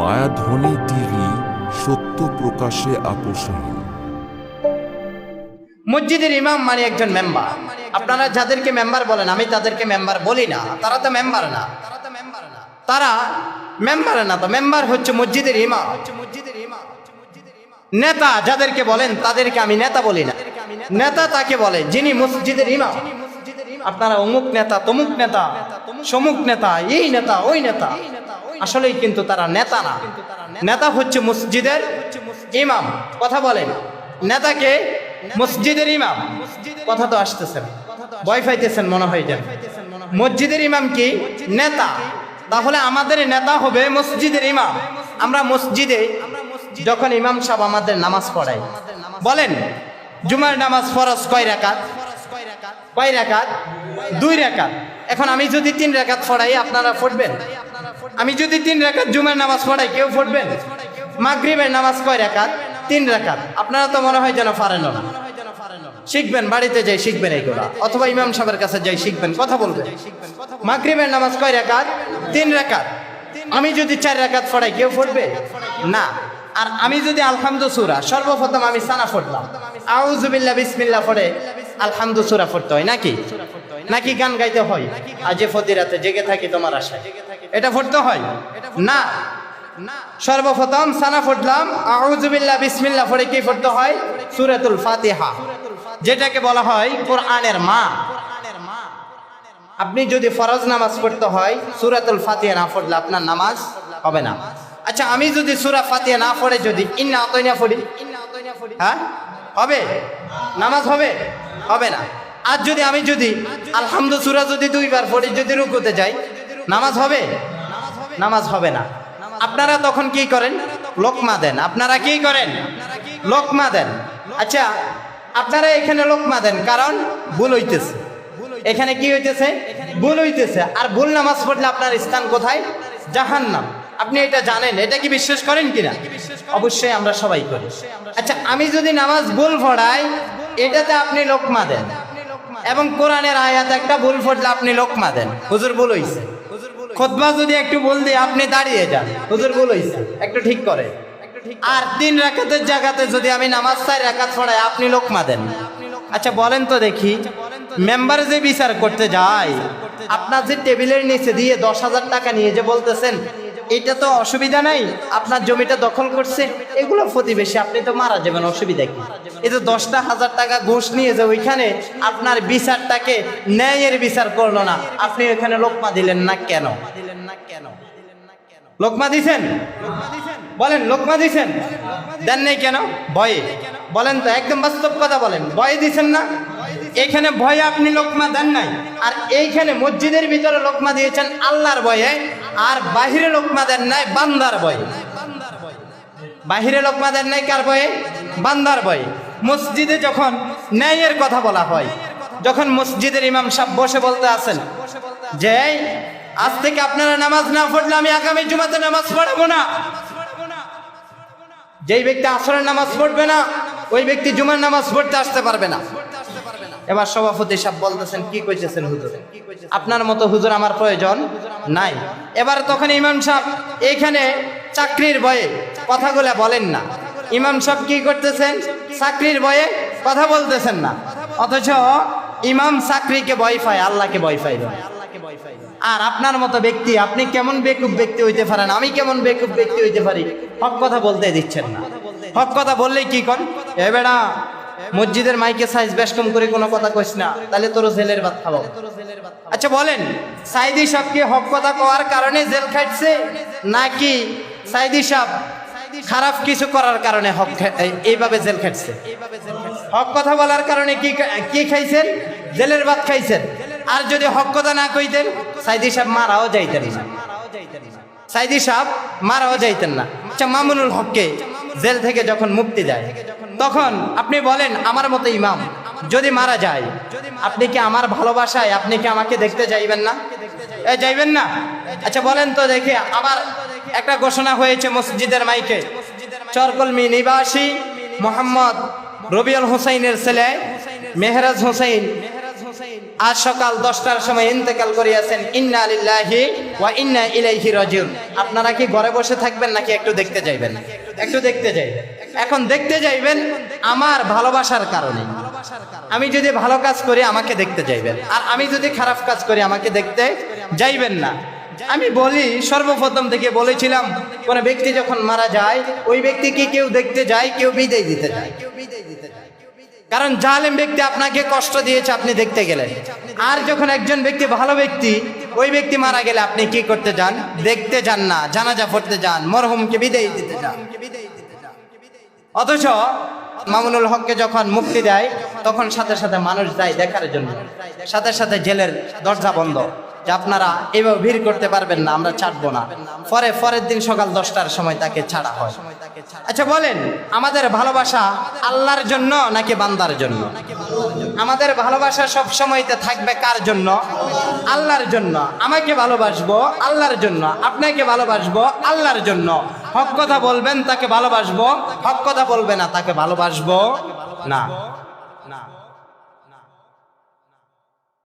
মায়াধ্বনি TV সত্য প্রকাশে আপোষহীন মসজিদের ইমাম মানে একজন মেম্বার। আপনারা যাদেরকে মেম্বার বলেন, আমি তাদেরকে মেম্বার বলি না, তারা তো মেম্বার না। তারা তো মেম্বার না তো, মেম্বার হচ্ছে মসজিদের ইমাম। নেতা যাদেরকে বলেন, তাদেরকে আমি নেতা বলি না। নেতা তাকে বলে, যিনি মসজিদের ইমাম। আপনারা অমুক নেতা, তমুক নেতা, সমুক নেতা, এই নেতা, ওই নেতা। আসলেই কিন্তু তারা নেতা না নেতা হচ্ছে মসজিদের ইমাম। কথা বলেন। নেতাকে মসজিদের ইমাম। কথা তো আসতেছেন ভয় পাইতেছেন মনে হয় যেন। মসজিদের ইমাম কি? নেতা। তাহলে আমাদের নেতা হবে মসজিদের ইমাম। আমরা মসজিদে যখন ইমাম সাহেব আমাদের নামাজ পড়াই বলেন, জুমার নামাজ ফরজ কয় রাকাত? কয় রাকাত? দুই রাকাত। এখন আমি যদি তিন রাকাত পড়াই আপনারা পড়বেন আমি যদি তিন রাকাত জুমার নামাজ পড়াই, কেউ পড়বেন? মাগরিবের নামাজ কয় রাকাত? তিন রাকাত। আপনারা তো মনে হয় যেন পারেন না। শিখবেন, বাড়িতে যাই শিখবেন এইগুলা। অথবা ইমাম সাহেবের কাছে যাই শিখবেন, কথা বলবেন। মাগরিবের নামাজ কয় রাকাত? তিন রাকাত। আমি যদি চার রাকাত পড়াই, কেউ পড়বে? না। আর আমি যদি আলহামদু সুরা সর্বপ্রথম আমি সানা পড়লাম। আউজুবিল্লাহ বিসমিল্লাহ পড়ে আলহামদু সুরা পড়তে হয়, নাকি? নাকি গান গাইতে হয়? আজে ফদিরাতে জেগে থাকি তোমার আশায়। এটা পড়তে হয়? না। সর্বপ্রথম সানা ফুটলাম। আউজুবিল্লাহ বিসমিল্লাহ পড়ে কি পড়তে হয়? সুরাতুল ফাতিহা। যেটাকে বলা হয় কোরআনের মা। আপনি যদি ফরজ নামাজ পড়তে হয়, সুরাতুল ফাতিহা না পড়লে আপনার নামাজ হবে না। আচ্ছা আমি যদি সুরা ফাতিহা না পড়ে যদি ইন্না অতইনা পড়ি? হ্যাঁ? হবে? নামাজ হবে? হবে না। আর যদি আমি যদি আলহামদু সুরা যদি দুইবার পড়ি, যদি রুকুতে যাই, নামাজ হবে? নামাজ হবে না। আপনারা তখন কি করেন? লোকমা দেন। আপনারা কি করেন? লোকমা দেন। আচ্ছা আপনারা এখানে লোকমা দেন কারণ ভুল হইতেছে। এখানে কি হইতেছে? ভুল হইতেছে। আর ভুল নামাজ পড়লে আপনার স্থান কোথায়? জাহান্নাম। আপনি এটা জানেন। এটা কি বিশ্বাস করেন কিনা? অবশ্যই আমরা সবাই করি। আচ্ছা আমি যদি নামাজ ভুল পড়াই, এটাতে আপনি লোকমা দেন। এবং কোরআনের আয়াত একটা ভুল ফুটলে আপনি লোকমা দেন হুজুর ভুল হইছে। খোদবা যদি একটু বল দিয়ে, আপনি দাঁড়িয়ে যান। হুজুর ভুল হইছে। একটু ঠিক করে। আর তিন রাকাতের জায়গাতে যদি আমি নামাজ চার রাকাত পড়াই, আপনি লোকমা দেন আচ্ছা বলেন তো দেখি, মেম্বার যে বিচার করতে যায়, আপনার যে টেবিলের নিচে দিয়ে দশ হাজার টাকা নিয়ে যে বলতেছেন এটা তো অসুবিধা নাই, আপনার জমিটা দখল করছে। এগুলো প্রতিবেশী, আপনি তো মারা যাবেন, অসুবিধা কি? এই যে দশটা হাজার টাকা ঘুষ নিয়ে যে ওইখানে আপনার বিচারটাকে ন্যায়ের বিচার করল না, আপনি ওইখানে লোকমা দিলেন না কেন? দিলেন না কেন লোকমা দিছেন? বলেন, লোকমা দিছেন? দেন নেই কেন? ভয়ে। বলেন তো, একদম বাস্তব কথা বলেন। ভয়ে দিছেন না? এখানে ভয়ে আপনি লোকমা দেন নাই। আর এইখানে মসজিদের ভিতরে লোকমা দিয়েছেন আল্লাহর ভয়ে, আর বাহিরে লোকমা দেন নাই বান্দার ভয়ে। বাহিরে লোকমা দেন নাই কার ভয়ে? বান্দার ভয়ে। মসজিদে যখন ন্যায়ের কথা বলা হয়, যখন মসজিদের ইমাম সাহেব বসে বলতে আসেন যে, আজ থেকে আপনারা নামাজ না পড়লে আমি আগামী জুমাতে নামাজ পড়াবো না। যেই ব্যক্তি আসরের নামাজ পড়বে না, ওই ব্যক্তি জুমার নামাজ পড়তে আসতে পারবে না। এবার সভাপতি সাহেব বলতেছেন, কি কইতেছেন হুজুর? আপনার মতো হুজুর আমার প্রয়োজন নাই। এবার তখন ইমাম সাহেব এইখানে চাকরির ভয়ে কথাগুলো বলেন না। ইমাম সাহেব কি করতেছেন? চাকরির ভয়ে কথা বলতেছেন না। অথচ ইমাম চাকরিকে ভয় পায়, আল্লাহকে পায়। না আর আপনার মতো ব্যক্তি, আপনি কেমন বেকুব ব্যক্তি হইতে পারেন? আমি কেমন বেকুব ব্যক্তি হইতে পারি? হক কথা বলতে দিচ্ছেন না। হক কথা বললেই কি কর এ বেড়া মসজিদের মাইকে সাইজ বেশ কম করে কোনো কথা কইস না, তাহলে তোর জেলের ভাত খাব। আচ্ছা বলেন, সাইদি সাহেবকে হক কথা কওয়ার কারণে জেল খাইছে, নাকি সাইদি সাহেব খারাপ কিছু করার কারণে হক এইভাবে জেল খাটছে হক কথা বলার কারণে কি কি খাইছেন? জেলের ভাত খাইছেন। আর যদি হক কথা না কইতেন, সাইদি সাহেব মারাও যাইতেন না। সাইদি সাহেব মারাও যাইতেন না। আচ্ছা মামুনুল হককে জেল থেকে যখন মুক্তি দেয়, তখন আপনি বলেন, আমার মতো ইমাম, যদি মারা যায়, আপনি কি আমার ভালোবাসায়, আপনি কি আমাকে দেখতে যাইবেন না? যাইবেন না? আচ্ছা বলেন তো দেখে, আবার একটা ঘোষণা হয়েছে মসজিদের মাইকে। চরকলমি নিবাসী মোহাম্মদ রবিউল হোসাইনের ছেলে মেহরাজ হোসাইন আজ সকাল দশটার সময় ইন্তেকাল করিয়াছেন, ইন্না আলিল্লাহি ওয়া ইন্না ইলাইহি রাজিউন। আপনারা কি ঘরে বসে থাকবেন নাকি একটু দেখতে যাইবেন? একটু দেখতে যাইবেন। এখন দেখতে যাইবেন আমার ভালোবাসার কারণে। আমি যদি ভালো কাজ করি, আমাকে দেখতে যাইবেন। আর আমি যদি খারাপ কাজ করি, আমাকে দেখতে যাইবেন না। আমি বলি, সর্বপ্রথম থেকে বলেছিলাম, কোন ব্যক্তি যখন মারা যায়, ওই ব্যক্তিকে কেউ দেখতে যায়, কেউ বিদায় দিতে যায়? কারণ জালেম ব্যক্তি আপনাকে কষ্ট দিয়েছে আপনি দেখতে গেলেন। আর যখন একজন ব্যক্তি ভালো ব্যক্তি, ওই ব্যক্তি মারা গেলে আপনি কি করতে যান? দেখতে যান না, জানাজা পড়তে যান, মরহুমকে বিদায় দিতে যান। অথচ মামুনুল হককে যখন মুক্তি দেয়, তখন সাথে সাথে মানুষ যায় দেখার জন্য। সাথে সাথে জেলের দরজা বন্ধ। যে আপনারা এভাবে ভিড় করতে পারবেন না, আমরা ছাড়বো না। পরে, পরের দিন সকাল দশটার সময় তাকে ছাড়া হয়। আচ্ছা বলেন, আমাদের ভালোবাসা আল্লাহর জন্য নাকি বান্দার জন্য? আমাদের ভালোবাসা সব সময়তে থাকবে কার জন্য? আল্লাহর জন্য। আমাকে ভালোবাসবো আল্লাহর জন্য। আপনাকে ভালোবাসবো আল্লাহর জন্য। হক কথা বলবেন তাকে ভালোবাসবো, হক কথা বলবে না তাকে ভালোবাসবো না। না।